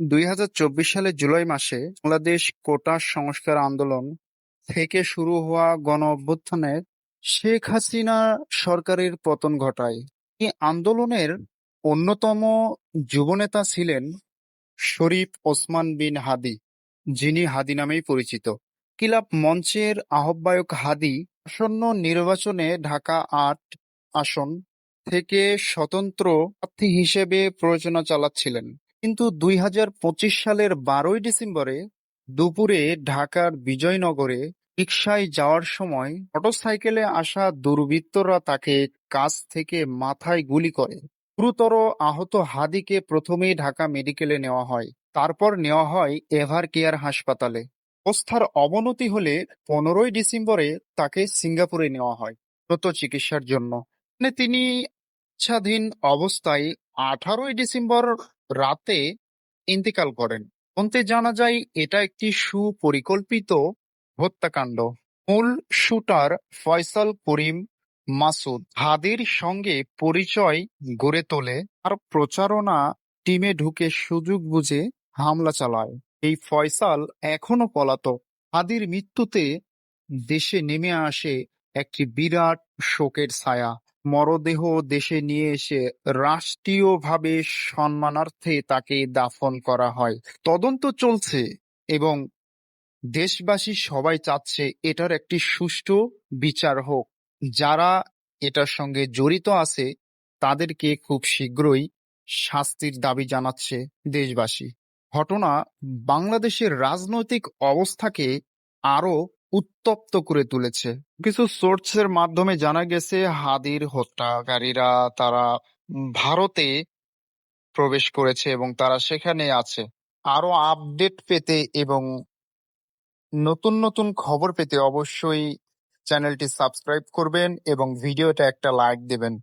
দুই সালের জুলাই মাসে বাংলাদেশ কোটা সংস্কার আন্দোলন থেকে শুরু হওয়া গণঅভ্যুত্থানে শেখ হাসিনা সরকারের পতন ঘটায়। এই আন্দোলনের অন্যতম যুবনেতা ছিলেন শরীফ ওসমান বিন হাদি, যিনি হাদি নামেই পরিচিত। কিলাব মঞ্চের আহ্বায়ক হাদি আসন্ন নির্বাচনে ঢাকা আট আসন থেকে স্বতন্ত্র প্রার্থী হিসেবে প্রচারণা চালাচ্ছিলেন। কিন্তু দুই হাজার পঁচিশ সালের বারোই ডিসেম্বরে দুপুরে ঢাকার বিজয়নগরে রিকশায় যাওয়ার সময় মোটরসাইকেলে আসা দুর্বৃত্তরা তাকে কাছ থেকে মাথায় গুলি করে। গুরুতর আহত হাদিকে প্রথমেই ঢাকা মেডিকেলে নেওয়া হয়। তারপর নেওয়া হয় এভার কেয়ার হাসপাতালে। অবস্থার অবনতি হলে পনেরোই ডিসেম্বরে তাকে সিঙ্গাপুরে নেওয়া হয় উন্নত চিকিৎসার জন্য। এখানে তিনি চিকিৎসাধীন অবস্থায় আঠারোই ডিসেম্বর রাতে ইন্তেকাল করেন। অন্তে জানা যায়, এটা একটি সুপরিকল্পিত হত্যাকাণ্ড। মূল শুটার ফয়সাল করিম মাসুদ হাদির সঙ্গে পরিচয় গড়ে তোলে আর প্রচারণা টিমে ঢুকে সুযোগ বুঝে হামলা চালায়। এই ফয়সাল এখনও পলাতক। হাদির মৃত্যুতে দেশে নেমে আসে একটি বিরাট শোকের ছায়া। মরদেহ দেশে নিয়ে এসে রাষ্ট্রীয়ভাবে সম্মানার্থে তাকে দাফন করা হয়। তদন্ত চলছে এবং দেশবাসী সবাই চাচ্ছে এটার একটি সুষ্ঠু বিচার হোক। যারা এটার সঙ্গে জড়িত আছে, তাদেরকে খুব শীঘ্রই শাস্তির দাবি জানাচ্ছে দেশবাসী। ঘটনা বাংলাদেশের রাজনৈতিক অবস্থাকে আরও উত্তপ্ত করে তুলেছে। কিছু সোর্সের মাধ্যমে জানা গেছে, হাদির হত্যাকারীরা তারা ভারতে প্রবেশ করেছে এবং তারা সেখানে আছে। আরও আপডেট পেতে এবং নতুন নতুন খবর পেতে অবশ্যই চ্যানেলটি সাবস্ক্রাইব করবেন এবং ভিডিওটা একটা লাইক দেবেন।